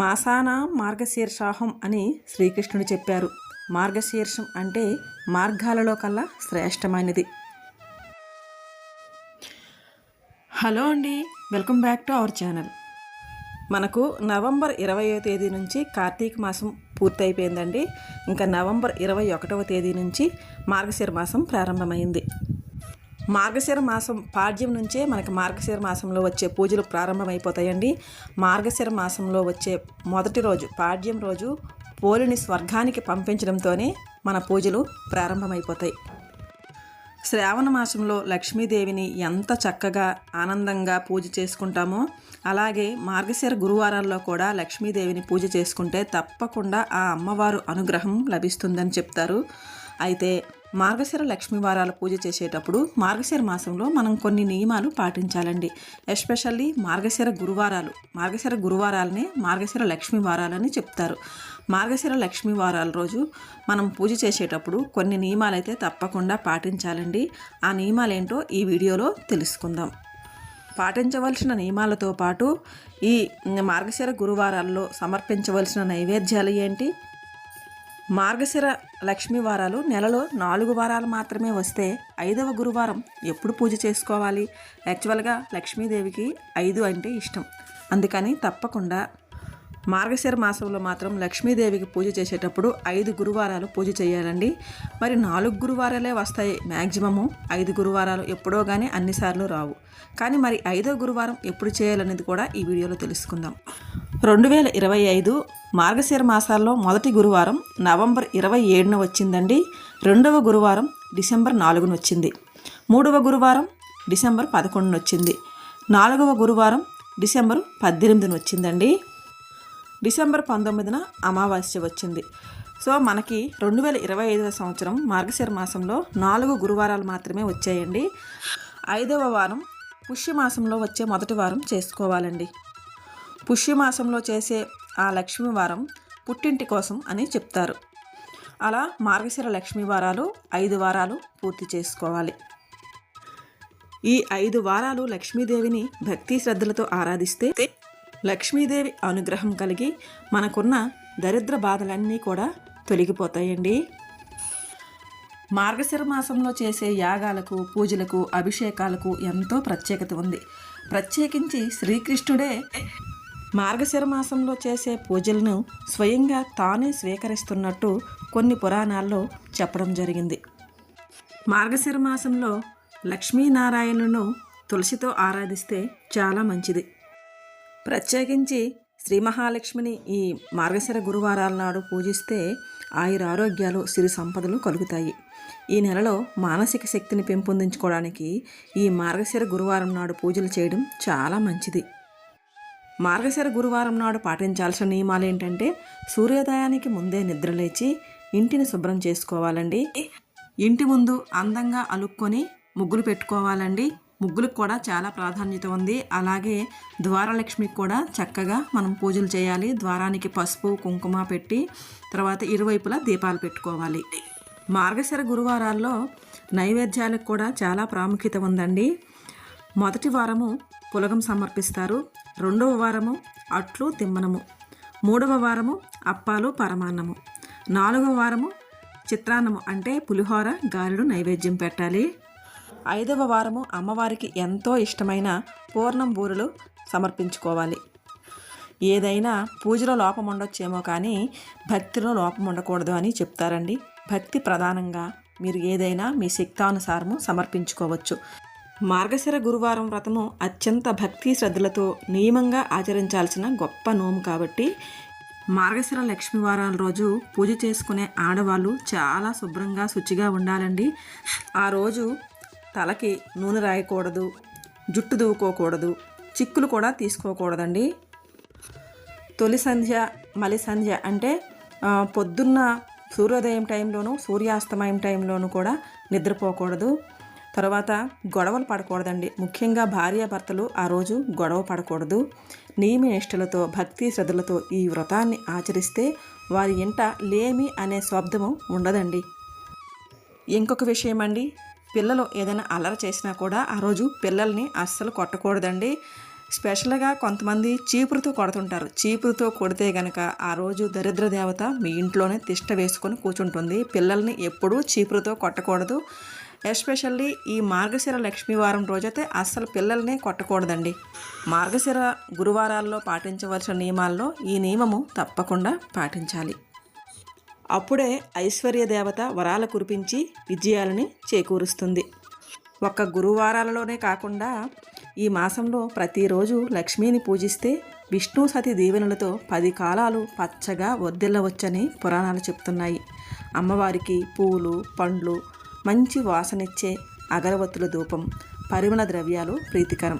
మాసాన మార్గశీర్షాహం అని శ్రీకృష్ణుడు చెప్పారు. మార్గశీర్షం అంటే మార్గాలలో కల్లా శ్రేష్టమైనది. హలో అండి welcome back to our channel. మనకు నవంబర్ ఇరవయో తేదీ నుంచి కార్తీక మాసం పూర్తయిపోయిందండి. ఇంకా నవంబర్ ఇరవై ఒకటవ తేదీ నుంచి మార్గశిర మాసం ప్రారంభమైంది. మార్గశిర మాసం పాడ్యం నుంచే మనకి మార్గశిర మాసంలో వచ్చే పూజలు ప్రారంభమైపోతాయండి. మార్గశిర మాసంలో వచ్చే మొదటి రోజు పాడ్యం రోజు పోలిని స్వర్గానికి పంపించడంతోనే మన పూజలు ప్రారంభమైపోతాయి. శ్రావణ మాసంలో లక్ష్మీదేవిని ఎంత చక్కగా ఆనందంగా పూజ చేసుకుంటామో అలాగే మార్గశిర గురువారాల్లో కూడా లక్ష్మీదేవిని పూజ చేసుకుంటే తప్పకుండా ఆ అమ్మవారు అనుగ్రహం లభిస్తుందని చెప్తారు. అయితే మార్గశిర లక్ష్మి వారాల పూజ చేసేటప్పుడు మార్గశిర మాసంలో మనం కొన్ని నియమాలు పాటించాలండి. ఎస్పెషల్లీ మార్గశిర గురువారాలు. మార్గశిర గురువారాలనే మార్గశిర లక్ష్మి వారాలని చెప్తారు. మార్గశిర లక్ష్మి వారాల రోజు మనం పూజ చేసేటప్పుడు కొన్ని నియమాలు అయితే తప్పకుండా పాటించాలండి. ఆ నియమాలు ఏంటో ఈ వీడియోలో తెలుసుకుందాం. పాటించవలసిన నియమాలతో పాటు ఈ మార్గశిర గురువారాల్లో సమర్పించవలసిన నైవేద్యాలు ఏంటి? మార్గశిర లక్ష్మీ వారాలు నెలలో నాలుగు వారాలు మాత్రమే వస్తే ఐదవ గురువారం ఎప్పుడు పూజ చేసుకోవాలి? యాక్చువల్గా లక్ష్మీదేవికి ఐదు అంటే ఇష్టం. అందుకని తప్పకుండా మార్గశిర మాసంలో మాత్రం లక్ష్మీదేవికి పూజ చేసేటప్పుడు ఐదు గురువారాలు పూజ చేయాలండి. మరి నాలుగు గురువారాలే వస్తాయి మ్యాక్సిమము ఐదు గురువారాలు ఎప్పుడో కానీ అన్నిసార్లు రావు. కానీ మరి ఐదో గురువారం ఎప్పుడు చేయాలనేది కూడా ఈ వీడియోలో తెలుసుకుందాం. రెండు వేల ఇరవై ఐదు మార్గశిర మాసాల్లో మొదటి గురువారం నవంబర్ ఇరవై ఏడున వచ్చిందండి. రెండవ గురువారం డిసెంబర్ నాలుగున వచ్చింది. మూడవ గురువారం డిసెంబర్ పదకొండున వచ్చింది. నాలుగవ గురువారం డిసెంబర్ పద్దెనిమిదిన వచ్చిందండి. డిసెంబర్ పంతొమ్మిదిన అమావాస్య వచ్చింది. సో మనకి రెండు వేల ఇరవై ఐదవ సంవత్సరం మార్గశిర మాసంలో నాలుగు గురువారాలు మాత్రమే వచ్చాయండి. ఐదవ వారం పుష్యమాసంలో వచ్చే మొదటి వారం చేసుకోవాలండి. పుష్యమాసంలో చేసే ఆ లక్ష్మీ వారం పుట్టింటి కోసం అని చెప్తారు. అలా మార్గశిర లక్ష్మీ వారాలు ఐదు వారాలు పూర్తి చేసుకోవాలి. ఈ ఐదు వారాలు లక్ష్మీదేవిని భక్తి శ్రద్ధలతో ఆరాధిస్తే లక్ష్మీదేవి అనుగ్రహం కలిగి మనకున్న దరిద్ర బాధలన్నీ కూడా తొలగిపోతాయండి. మార్గశిర మాసంలో చేసే యాగాలకు పూజలకు అభిషేకాలకు ఎంతో ప్రత్యేకత ఉంది. ప్రత్యేకించి శ్రీకృష్ణుడే మార్గశిర మాసంలో చేసే పూజలను స్వయంగా తానే స్వీకరిస్తున్నట్టు కొన్ని పురాణాల్లో చెప్పడం జరిగింది. మార్గశిర మాసంలో లక్ష్మీనారాయణును తులసితో ఆరాధిస్తే చాలా మంచిది. ప్రత్యేకించి శ్రీ మహాలక్ష్మిని ఈ మార్గశిర గురువారాల నాడు పూజిస్తే ఆయుర ఆరోగ్యాలు సిరి సంపదలు కలుగుతాయి. ఈ నెలలో మానసిక శక్తిని పెంపొందించుకోవడానికి ఈ మార్గశిర గురువారం నాడు పూజలు చేయడం చాలా మంచిది. మార్గశిర గురువారం నాడు పాటించాల్సిన నియమాలు ఏంటంటే సూర్యోదయానికి ముందే నిద్రలేచి ఇంటిని శుభ్రం చేసుకోవాలండి. ఇంటి ముందు అందంగా అలుక్కొని ముగ్గులు పెట్టుకోవాలండి. ముగ్గులకు కూడా చాలా ప్రాధాన్యత ఉంది. అలాగే ద్వారలక్ష్మికి కూడా చక్కగా మనం పూజలు చేయాలి. ద్వారానికి పసుపు కుంకుమ పెట్టి తర్వాత ఇరువైపులా దీపాలు పెట్టుకోవాలి. మార్గశిర గురువారాల్లో నైవేద్యాలకు కూడా చాలా ప్రాముఖ్యత ఉందండి. మొదటి వారము పులగం సమర్పిస్తారు. రెండవ వారము అట్లు తిమ్మనము. మూడవ వారము అప్పాలు పరమాన్నము. నాలుగవ వారము చిత్రాన్నము అంటే పులిహోర గారెలు నైవేద్యం పెట్టాలి. ఐదవ వారము అమ్మవారికి ఎంతో ఇష్టమైన పూర్ణం బూరెలు సమర్పించుకోవాలి. ఏదైనా పూజలో లోపం ఉండొచ్చేమో కానీ భక్తిలో లోపం ఉండకూడదు అని చెప్తారండి. భక్తి ప్రధానంగా మీరు ఏదైనా మీ శక్తానుసారము సమర్పించుకోవచ్చు. మార్గశిర గురువారం వ్రతము అత్యంత భక్తి శ్రద్ధలతో నియమంగా ఆచరించాల్సిన గొప్ప నోము కాబట్టి మార్గశిర లక్ష్మీవారాల రోజు పూజ చేసుకునే ఆడవాళ్ళు చాలా శుభ్రంగా శుచిగా ఉండాలండి. ఆ రోజు తలకి నూనె రాయకూడదు జుట్టు దువ్వుకోకూడదు చిక్కులు కూడా తీసుకోకూడదండి. తొలి సంధ్య మలి సంధ్య అంటే పొద్దున్న సూర్యోదయం టైంలోనూ సూర్యాస్తమయం టైంలోనూ కూడా నిద్రపోకూడదు. తర్వాత గొడవలు పడకూడదండి. ముఖ్యంగా భార్యాభర్తలు ఆ రోజు గొడవ పడకూడదు. నియమ నిష్ఠలతో భక్తి శ్రద్ధలతో ఈ వ్రతాన్ని ఆచరిస్తే వారి ఇంట లేమి అనే శబ్దము ఉండదండి. ఇంకొక విషయం అండి పిల్లలు ఏదైనా అల్లరి చేసినా కూడా ఆ రోజు పిల్లల్ని అస్సలు కొట్టకూడదండి. స్పెషల్గా కొంతమంది చీపురుతో కొడుతుంటారు. చీపురుతో కొడితే గనక ఆ రోజు దరిద్ర దేవత మీ ఇంట్లోనే తిష్ట వేసుకొని కూర్చుంటుంది. పిల్లల్ని ఎప్పుడూ చీపురుతో కొట్టకూడదు. ఎస్పెషల్లీ ఈ మార్గశిర లక్ష్మీవారం రోజైతే అస్సలు పిల్లల్ని కొట్టకూడదండి. మార్గశిర గురువారాల్లో పాటించవలసిన నియమాల్లో ఈ నియమము తప్పకుండా పాటించాలి. అప్పుడే ఐశ్వర్య దేవత వరాల కురిపించి విజయాలని చేకూరుస్తుంది. ఒక్క గురువారాలలోనే కాకుండా ఈ మాసంలో ప్రతిరోజు లక్ష్మీని పూజిస్తే విష్ణు సతి దీవెనలతో పది కాలాలు పచ్చగా వర్ధిల్లవచ్చని పురాణాలు చెప్తున్నాయి. అమ్మవారికి పూలు పండ్లు మంచి వాసనిచ్చే అగరవత్తుల ధూపం పరిమళ ద్రవ్యాలు ప్రీతికరం.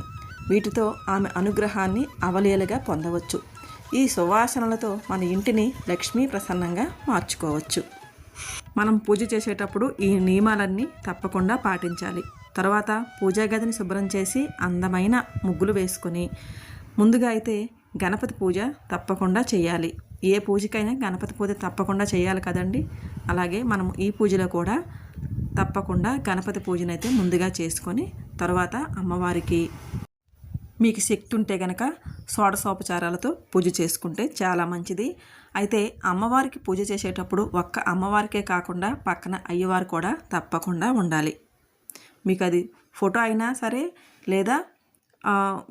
వీటితో ఆమె అనుగ్రహాన్ని అవలీలగా పొందవచ్చు. ఈ సువాసనలతో మన ఇంటిని లక్ష్మీ ప్రసన్నంగా మార్చుకోవచ్చు. మనం పూజ చేసేటప్పుడు ఈ నియమాలన్నీ తప్పకుండా పాటించాలి. తర్వాత పూజా గదిని శుభ్రం చేసి అందమైన ముగ్గులు వేసుకొని ముందుగా అయితే గణపతి పూజ తప్పకుండా చేయాలి. ఏ పూజకైనా గణపతి పూజ తప్పకుండా చేయాలి కదండి? అలాగే మనం ఈ పూజలో కూడా తప్పకుండా గణపతి పూజనైతే ముందుగా చేసుకొని తర్వాత అమ్మవారికి మీకు శక్తి ఉంటే గనక షోడశోపచారాలతో పూజ చేసుకుంటే చాలా మంచిది. అయితే అమ్మవారికి పూజ చేసేటప్పుడు ఒక్క అమ్మవారికే కాకుండా పక్కన అయ్యవారు కూడా తప్పకుండా ఉండాలి. మీకు అది ఫోటో అయినా సరే లేదా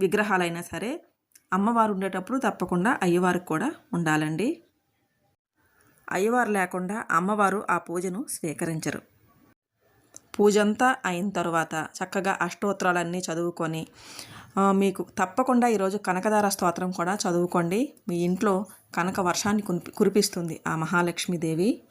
విగ్రహాలైనా సరే అమ్మవారు ఉండేటప్పుడు తప్పకుండా అయ్యవారికి కూడా ఉండాలండి. అయ్యవారు లేకుండా అమ్మవారు ఆ పూజను స్వీకరించరు. పూజ అంతా అయిన తర్వాత చక్కగా అష్టోత్తరాలన్నీ చదువుకొని మీకు తప్పకుండా ఈరోజు కనకదార స్తోత్రం కూడా చదువుకోండి. మీ ఇంట్లో కనక వర్షాన్ని కురిపిస్తుంది ఆ మహాలక్ష్మీదేవి.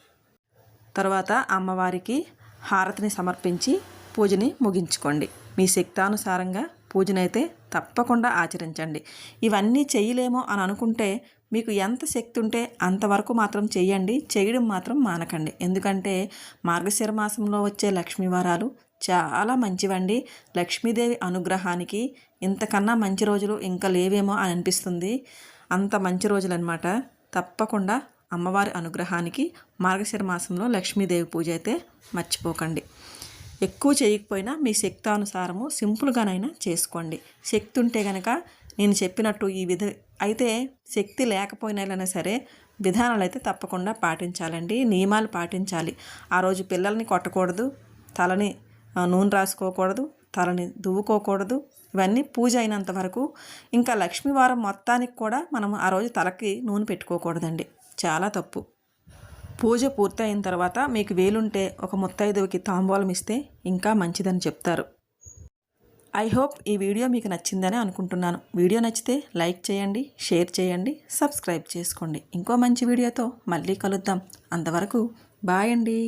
తర్వాత అమ్మవారికి హారతిని సమర్పించి పూజని ముగించుకోండి. మీ శక్తానుసారంగా పూజనైతే తప్పకుండా ఆచరించండి. ఇవన్నీ చేయలేమో అని అనుకుంటే మీకు ఎంత శక్తి ఉంటే అంతవరకు మాత్రం చేయండి. చేయడం మాత్రం మానకండి. ఎందుకంటే మార్గశిర మాసంలో వచ్చే లక్ష్మీవారాలు చాలా మంచివండి. లక్ష్మీదేవి అనుగ్రహానికి ఇంతకన్నా మంచి రోజులు ఇంకా లేవేమో అని అనిపిస్తుంది. అంత మంచి రోజులు అనమాట తప్పకుండా అమ్మవారి అనుగ్రహానికి మార్గశిర మాసంలో లక్ష్మీదేవి పూజ అయితే మర్చిపోకండి. ఎక్కువ చేయకపోయినా మీ శక్తానుసారము సింపుల్గానైనా చేసుకోండి. శక్తి ఉంటే గనక నేను చెప్పినట్టు ఈ విధ అయితే శక్తి లేకపోయినా సరే విధానాలు అయితే తప్పకుండా పాటించాలండి. నియమాలు పాటించాలి. ఆ రోజు పిల్లల్ని కొట్టకూడదు. తలని నూనె రాసుకోకూడదు తలని దువ్వుకోకూడదు. ఇవన్నీ పూజ అయినంత వరకు ఇంకా లక్ష్మీవారం మొత్తానికి కూడా మనం ఆ రోజు తలకి నూనె పెట్టుకోకూడదండి. చాలా తప్పు. పూజ పూర్తయిన తర్వాత మీకు వేలుంటే ఒక ముత్తైదువుకి తాంబూలం ఇస్తే ఇంకా మంచిదని చెప్తారు. ఐ హోప్ ఈ వీడియో మీకు నచ్చిందని అనుకుంటున్నాను. వీడియో నచ్చితే లైక్ చేయండి షేర్ చేయండి సబ్స్క్రైబ్ చేసుకోండి. ఇంకో మంచి వీడియోతో మళ్ళీ కలుద్దాం. అంతవరకు బాయ్ అండి.